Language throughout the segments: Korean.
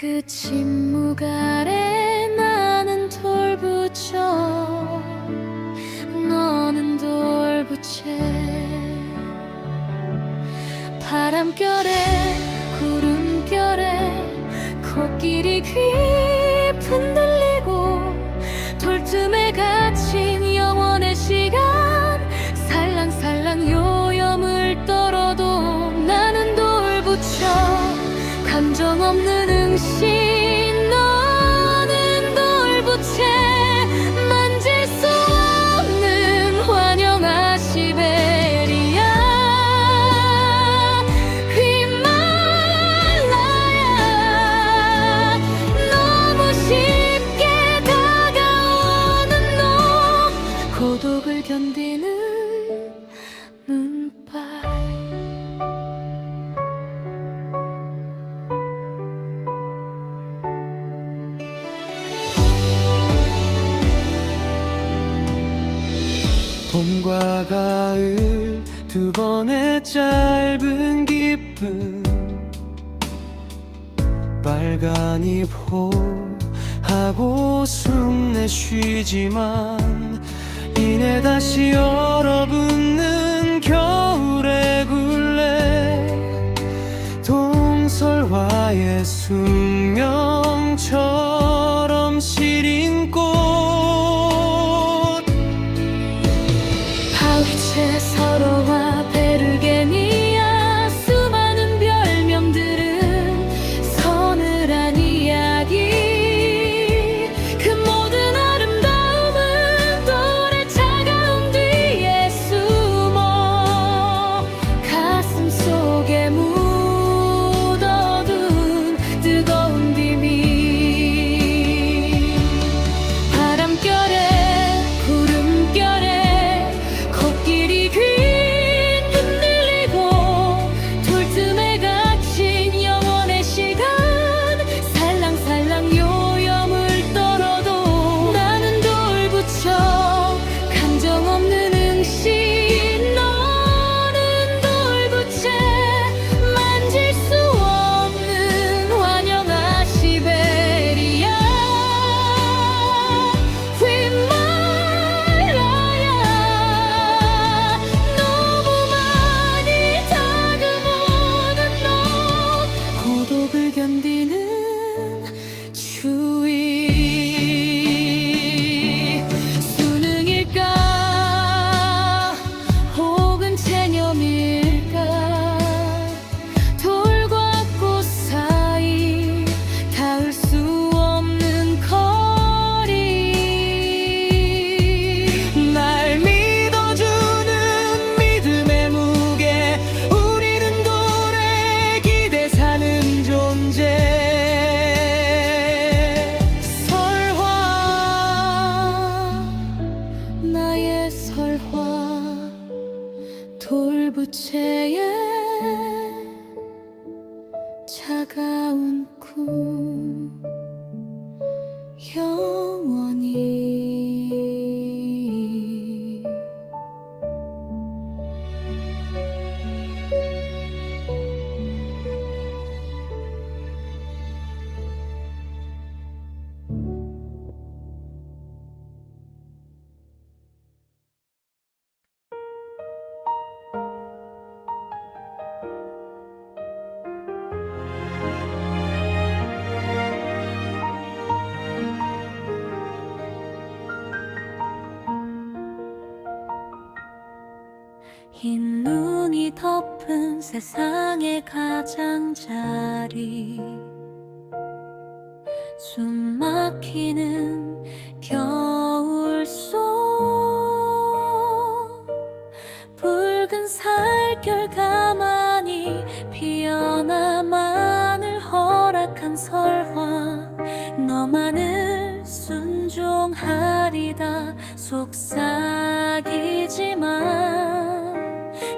그 침묵 아래 나는 돌부처. 너는 돌부채. 바람결에 세상에 가장자리. 숨 막히는 겨울 속. 붉은 살결 가만히 피어나만을 허락한 설화. 너만을 순종하리다 속삭이지만.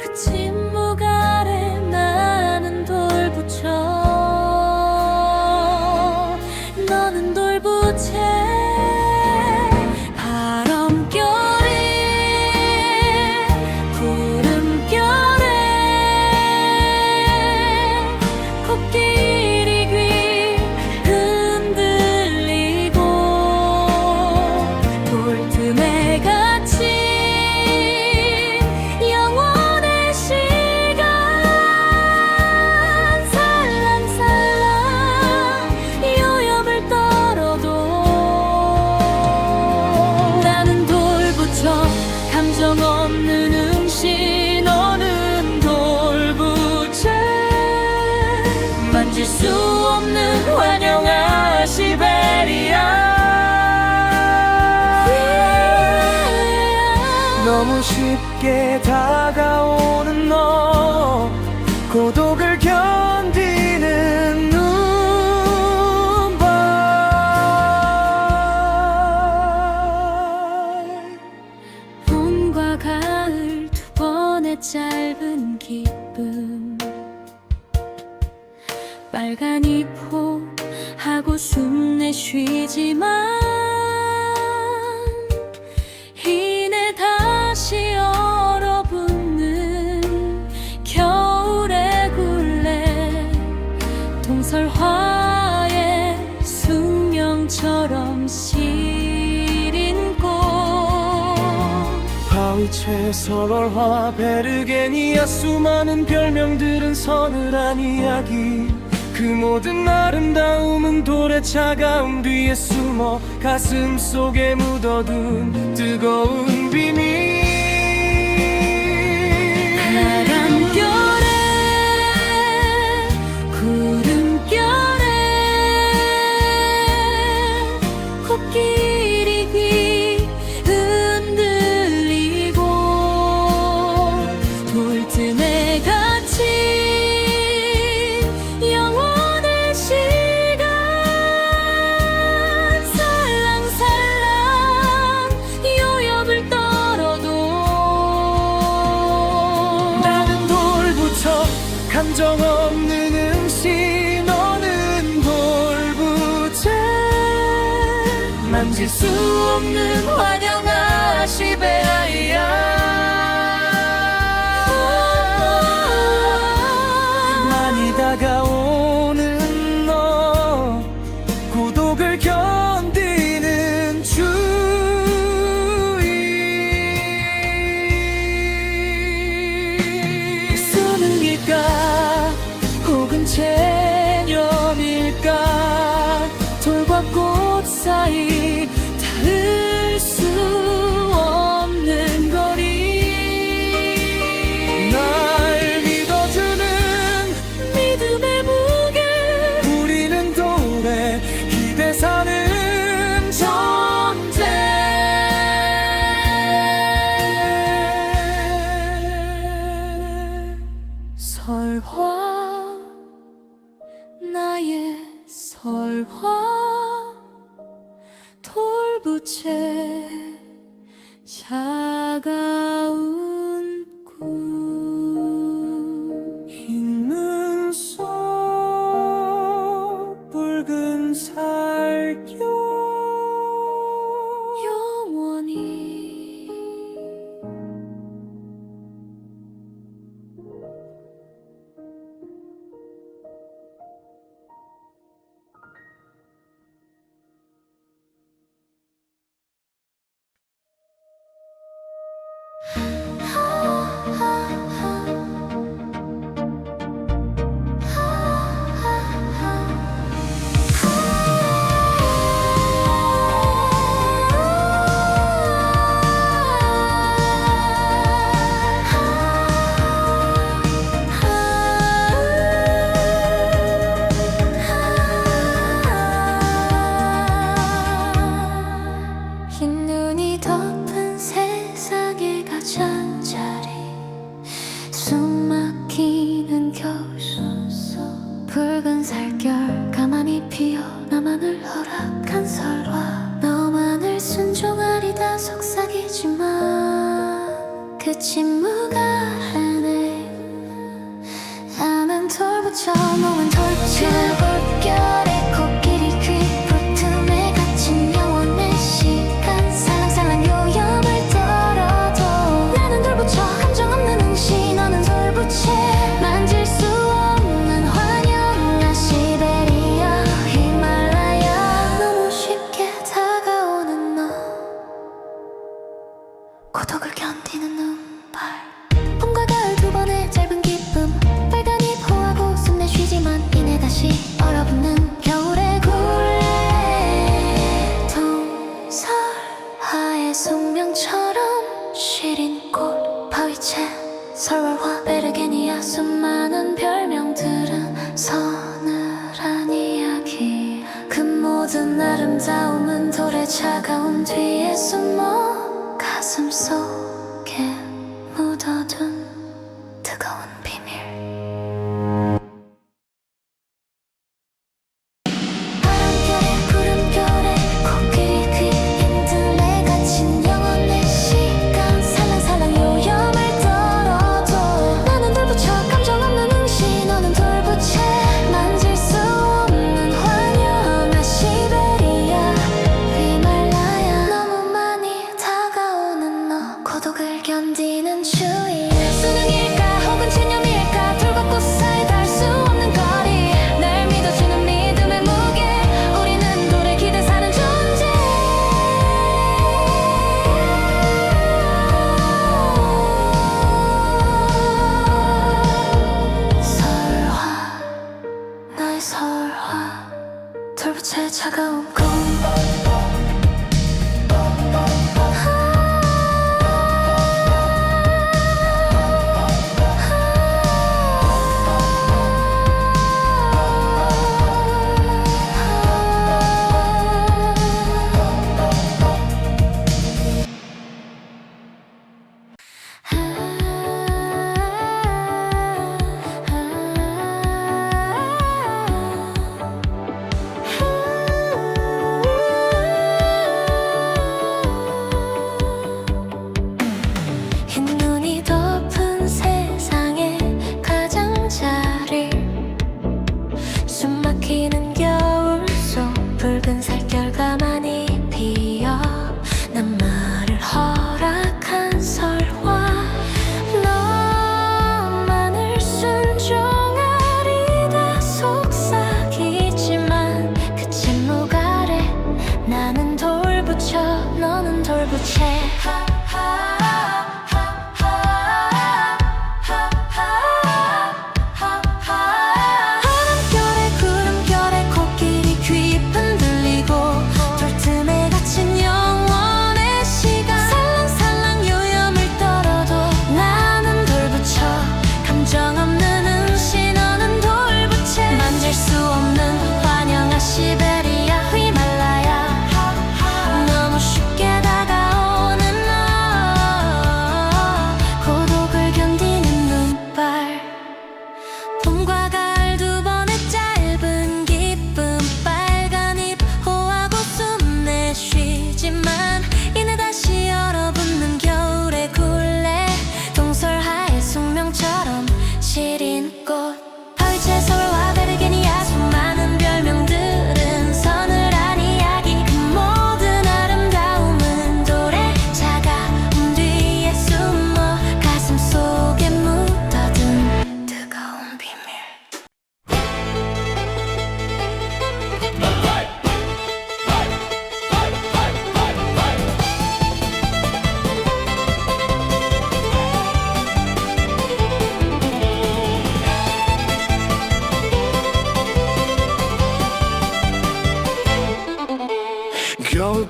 그침 감정 없는 음식 너는 돌부채? 만질 수 없는 환영아 시베리아. 너무 쉽게 다가오는 너 고독을 견디 채설월화 베르게니아 수많은 별명들은 서늘한 이야기. 그 모든 아름다움은 돌의 차가움 뒤에 숨어 가슴 속에 묻어둔 뜨거운 비밀. 빛의 차가운 꿈 결과만이 비어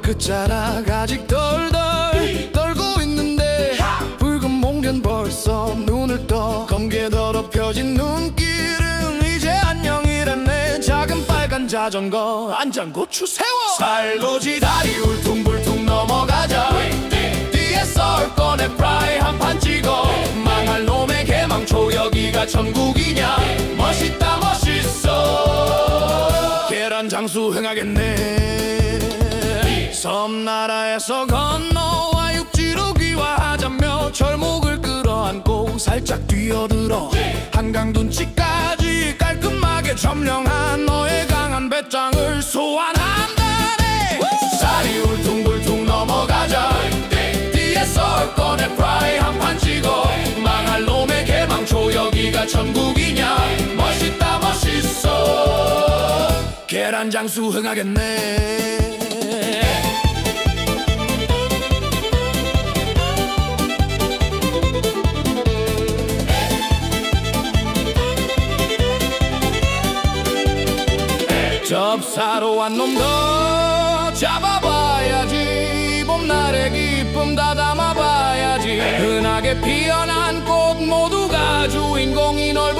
그 자락 아직 덜덜 떨고 있는데 붉은 몽견 벌써 눈을 떠 검게 더럽혀진 눈길은 이제 안녕이란 내 작은 빨간 자전거 안장고추 세워. 살고지 다리 울퉁불퉁 넘어가자. 뒤에 썰 꺼내 프라이 한 판 찍어. 망할 놈의 개망초 여기가 천국이냐. 멋있다 멋있어. 계란 장수 흥하겠네. 섬나라에서 건너와 육지로 귀화하자며 철목을 끌어안고 살짝 뛰어들어 한강 둔치까지 깔끔하게 점령한 너의 강한 배짱을 소환한다네 쌀이 울퉁불퉁 넘어가자. 뒤에서 꺼내 프라이 한 판 찍어. 망할 놈의 개망초 여기가 전국이냐. 멋있다 멋있어. 계란장수 흥하겠네. 사로 왔 놈도 잡아봐야지. 봄날의 기쁨 다 담아봐야지. 흔하게 피어난 꽃 모두가 주인공이 넓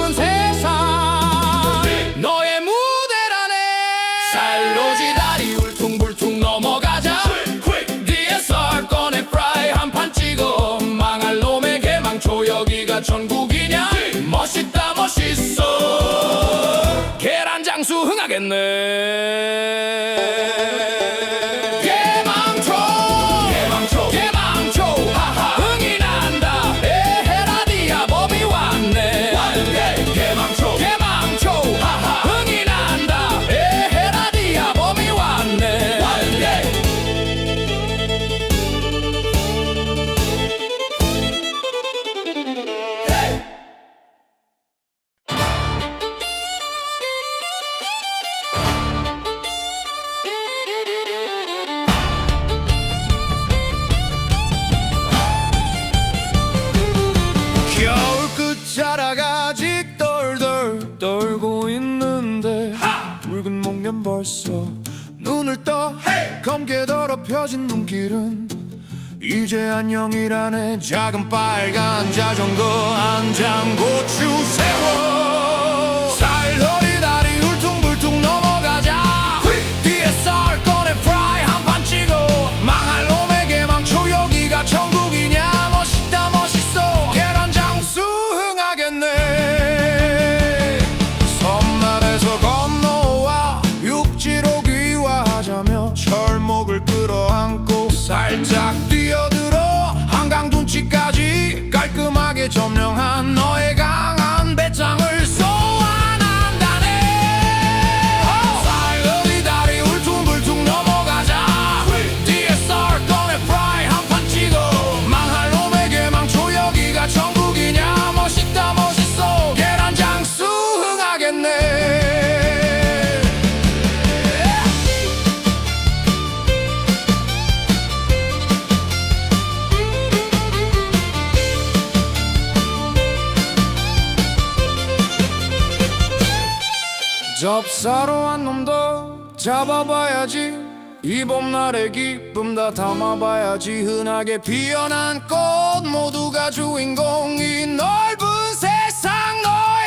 안녕이라네 작은 빨간 자전거 안장 고추 세워 점령한 강 접사로 한 놈도 잡아봐야지. 이 봄날의 기쁨 다 담아봐야지. 흔하게 피어난 꽃 모두가 주인공이 넓은 세상 너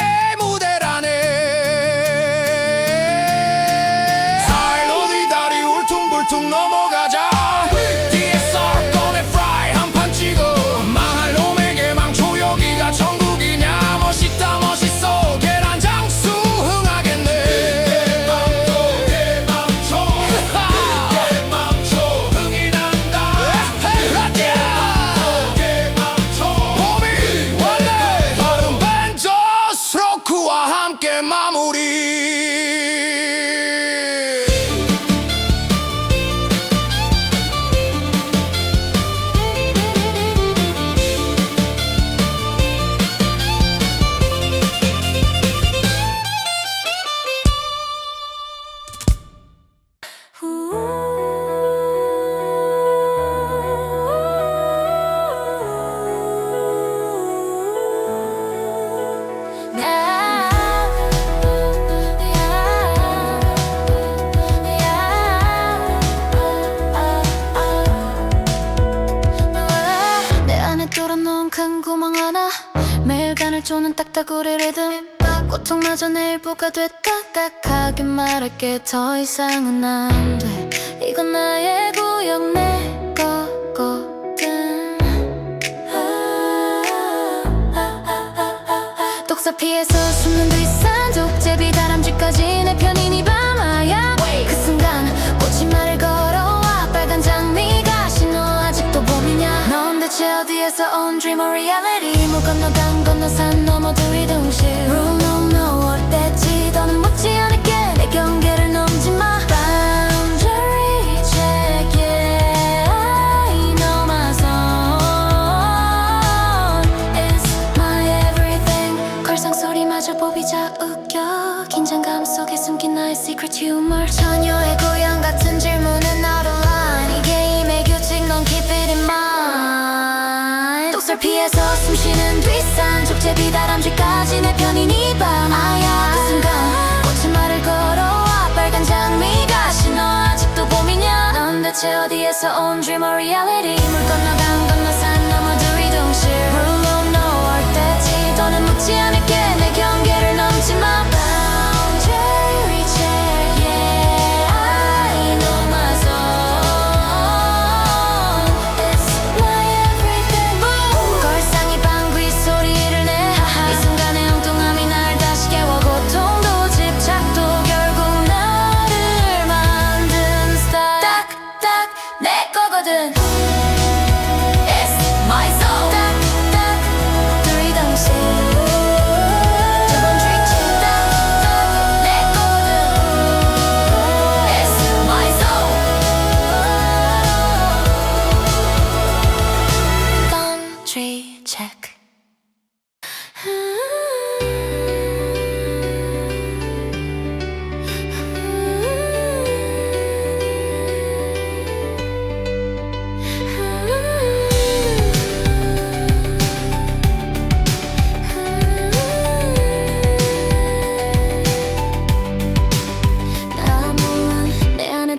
함께 마무리 내 일부가 됐다 딱하게 말할게 더 이상은 안 돼. 이건 나의 구역 내 거거든. 독사 피해서 숨는 뒷산 독제비 다람쥐까지 내 편인 이 밤하야. 그 순간 꽃이 말을 걸어와. 빨간 장미가 신호 아직도 봄이냐. 넌 대체 어디에서 온 dream or reality 아이 피해서 숨쉬는 뒷산. 족제비 다람쥐까지 내 편인 이밤. 아야 그 순간 봄이냐 넌 대체 어디에서 온 dream or reality. 물 건너 강 건너 산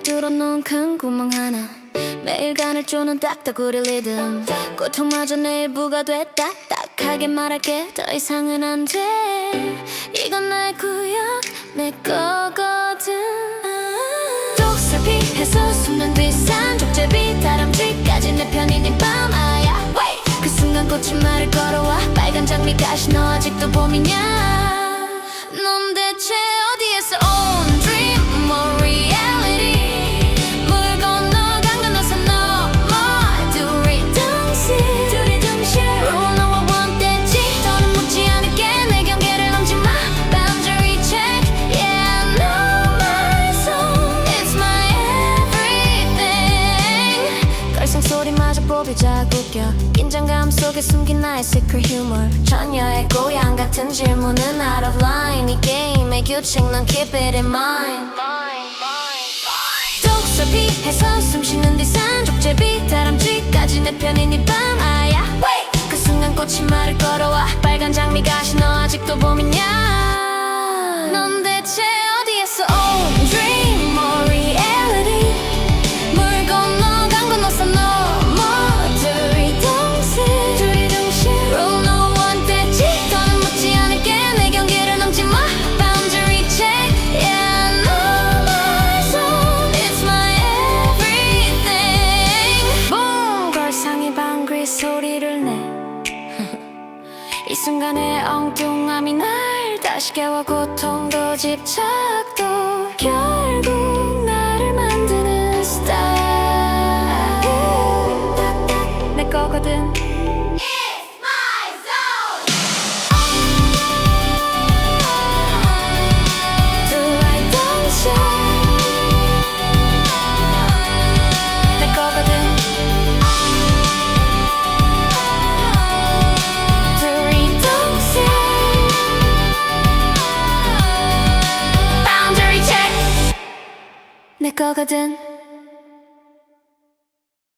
뚫어 놓은 큰 구멍 하나. 매일 간을 쪼는 딱딱우리 리듬. 고통마저 내 일부가 됐다. 딱하게 말할게. 더 이상은 안돼. 이건 나의 구역 내 거거든. 독설 피해서 숨는 뒷산 족제비 다람쥐까지 내 편인 이밤. 아야 그 순간 꽃이 말을 걸어와. 빨간 장미가시 너 아직도 봄이냐? 넌 대체 어디에서 뽑이 자국여 긴장감 속에 숨긴 나의 secret humor. 처녀의 고향 같은 질문은 out of line. 이 게임의 규칙 넌 keep it in mind. 독서 피해서 숨 쉬는 뒤 산 족제비 다람쥐까지 내 편인 이밤. 아야 그 순간 꽃이 말을 걸어와. 빨간 장미가시 너 아직도 봄이냐? 넌 대체 어디에서 온 40개월 고통도 집착도 결국 나를 만드는 스타일. 내 거거든. 거거든